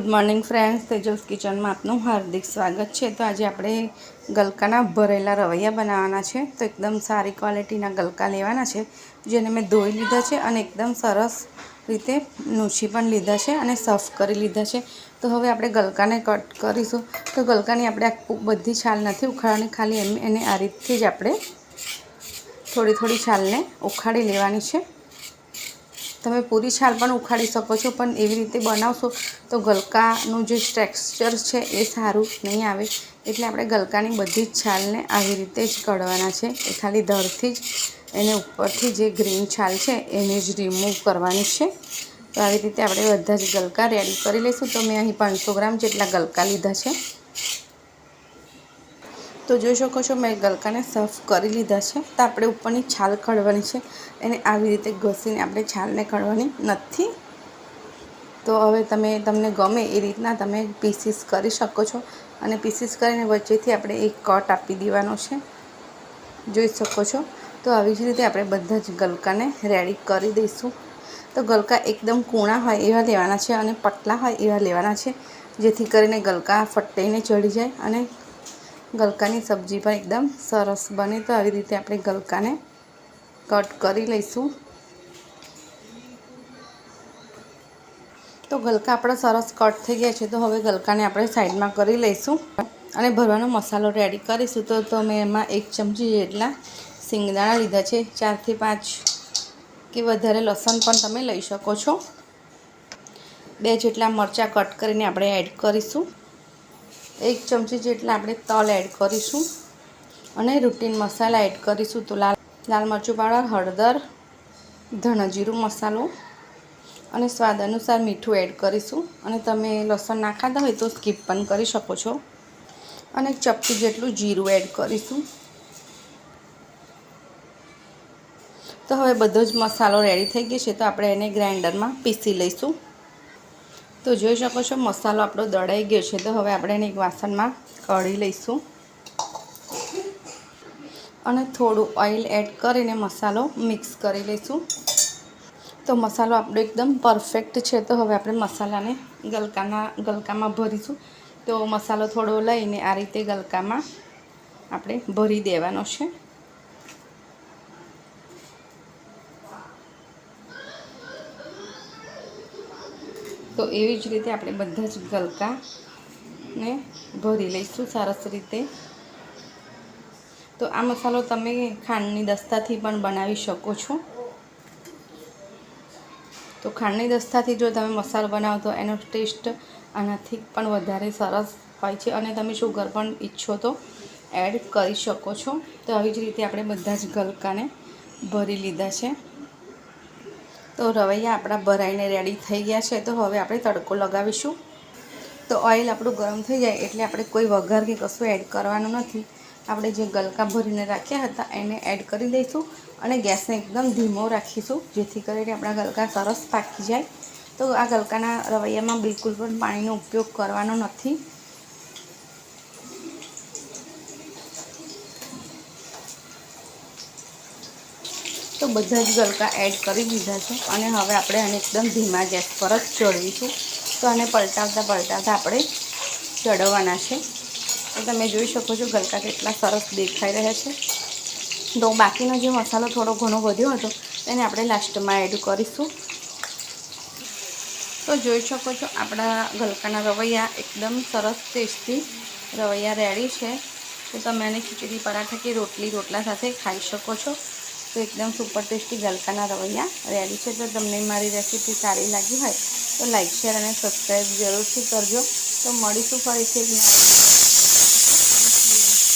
Good morning friends Tejas કિચનમાં આપનું હાર્દિક સ્વાગત છે. તો આજે આપણે ગલકાના ભરેલા રવૈયા બનાવવાના છે. તો એકદમ સારી ક્વોલિટીના ગલકા લેવાના છે, જેને મેં ધોઈ લીધા છે અને એકદમ સરસ રીતે નૂછી પણ લીધા છે અને સફ કરી લીધા છે. તો હવે આપણે ગલકાને કટ કરીશું. તો ગલકાની આપણે બધી છાલ નથી ઉખાડવાની, ખાલી એમ, એને આ રીતથી જ આપણે થોડી થોડી છાલને ઉખાડી લેવાની છે. તમે પૂરી છાલ પણ ઉખાડી શકો છો, પણ એવી રીતે બનાવશો તો ગલકાનું જે ટેક્સચર છે એ સારું નહીં આવે. એટલે આપણે ગલકાની બધી જ છાલને આવી રીતે જ કઢવાના છે. એ ખાલી ધરથી જ એને ઉપરથી જે ગ્રીન છાલ છે એને જ રિમૂવ કરવાની છે. તો આવી રીતે આપણે બધા જ ગલકા રેડી કરી લઈશું. તો મેં અહીં પાંચસો ગ્રામ જેટલા ગલકા લીધા છે. તો જોઈ શકો છો મેં ગલકાને સર્વ કરી લીધા છે. તો આપણે ઉપરની છાલ કાઢવાની છે. એને આવી રીતે ઘસીને આપણે છાલને કાઢવાની નથી. તો હવે તમે, તમને ગમે એ રીતના તમે પીસીસ કરી શકો છો. અને પીસીસ કરીને વચ્ચેથી આપણે એક કટ આપી દેવાનો છે. જોઈ શકો છો. તો આવી જ રીતે આપણે બધા જ ગલકાને રેડી કરી દઈશું. તો ગલકા એકદમ કૂણા હોય એવા લેવાના છે અને પતલા હોય એવા લેવાના છે. જેથી કરીને ગલકા ફટાઈને ચડી જાય અને ગલકાની સબ્જી પણ એકદમ સરસ બને તો આવી રીતે આપણે ગલકાને કટ કરી લઈશું. તો ગલકા આપણા સરસ કટ થઈ ગયા છે, તો હવે ગલકાને આપણે સાઈડમાં કરી લઈશું. અને ભરવાનો મસાલો રેડી કરીશું, તો તમે એમાં એક ચમચી જેટલા સિંગદાણા લીધા છે, ચારથી પાંચ કે વધારે લસણ પણ તમે લઈ શકો છો. બે જેટલા મરચાં કટ કરીને આપણે એડ કરીશું. એક ચમચી જેટલા આપણે તલ એડ કરીશું. અને રૂટીન મસાલા એડ કરીશું તો લાલ લાલ મરચું પાવડર, હળદર ધણજીરું મસાલો અને સ્વાદ અનુસાર મીઠું એડ કરીશું. અને તમે લસણ ના ખાતા હોય તો સ્કીપ પણ કરી શકો છો. અને ચપટી જેટલું જીરું એડ કરીશું. તો હવે બધો જ મસાલો રેડી થઈ ગયો છે તો આપણે એને ગ્રાઇન્ડરમાં પીસી લઈશું. તો જોઈ શકો છો, મસાલો આપણો દળાઈ ગયો છે. તો હવે આપણે એને એક વાસણમાં કઢી લઈશું. અને થોડું ઓઇલ એડ કરીને મસાલો મિક્સ કરી લઈશું. તો મસાલો આપણો એકદમ પરફેક્ટ છે. તો હવે આપણે મસાલાને ગલકાના, ગલકામાં ભરીશું. તો મસાલો થોડો લઈને આ રીતે ગલકામાં આપણે ભરી દેવાનો છે. તો એવી જ રીતે આપણે બધા જ ગલકાને ભરી લઈશું સરસ રીતે. તો આ મસાલો તમે ખાંડની દસ્તાથી પણ બનાવી શકો છો. તો ખાંડની દસ્તાથી જો તમે મસાલો બનાવો તો એનો ટેસ્ટ આનાથી પણ વધારે સરસ હોય છે અને તમે શુગર પણ ઈચ્છો તો એડ કરી શકો છો. તો આવી જ રીતે આપણે બધા જ ગલકાને ભરી લીધા છે. તો રવૈયા આપણા ભરાઈને રેડી થઈ ગયા છે. તો હવે આપણે તડકો લગાવીશું. તો ઓઇલ આપણું ગરમ થઈ જાય એટલે આપણે કોઈ વઘાર કે કશું એડ કરવાનું નથી. આપણે જે ગલકા ભરીને રાખ્યા હતા એને એડ કરી દઈશું અને ગેસને એકદમ ધીમો રાખીશું જેથી કરીને આપણા ગલકા સરસ પાકી જાય. તો આ ગલકાના રવૈયામાં બિલકુલ પણ પાણીનો ઉપયોગ કરવાનો નથી. તો બધા જ ગલકા એડ કરી દીધા છે. અને હવે આપણે આને એકદમ ધીમા ગેસ પર જ ચડવીશું તો આને પલટાવતા પલટાવતા આપણે ચડવવાના છે. તો તમે જોઈ શકો છો ગલકા કેટલા સરસ દેખાઈ રહ્યા છે. તો બાકીનો જે મસાલો થોડો ઘણો વધ્યો હતો એને આપણે લાસ્ટમાં એડ કરીશું. તો જોઈ શકો છો આપણા ગલકાના રવૈયા એકદમ સરસ ટેસ્ટી રવૈયા રેડી છે. તો તમે આને ખીચડી, પરાઠા કે રોટલી, રોટલા સાથે ખાઈ શકો છો. તો એકદમ સુપર ટેસ્ટી ગલકાના રવૈયા રેડી છે. તો તમને મારી રેસીપી સારી લાગી હોય તો લાઇક શેર અને સબસ્ક્રાઈબ જરૂરથી કરજો. તો મળીશું ફરીથી એક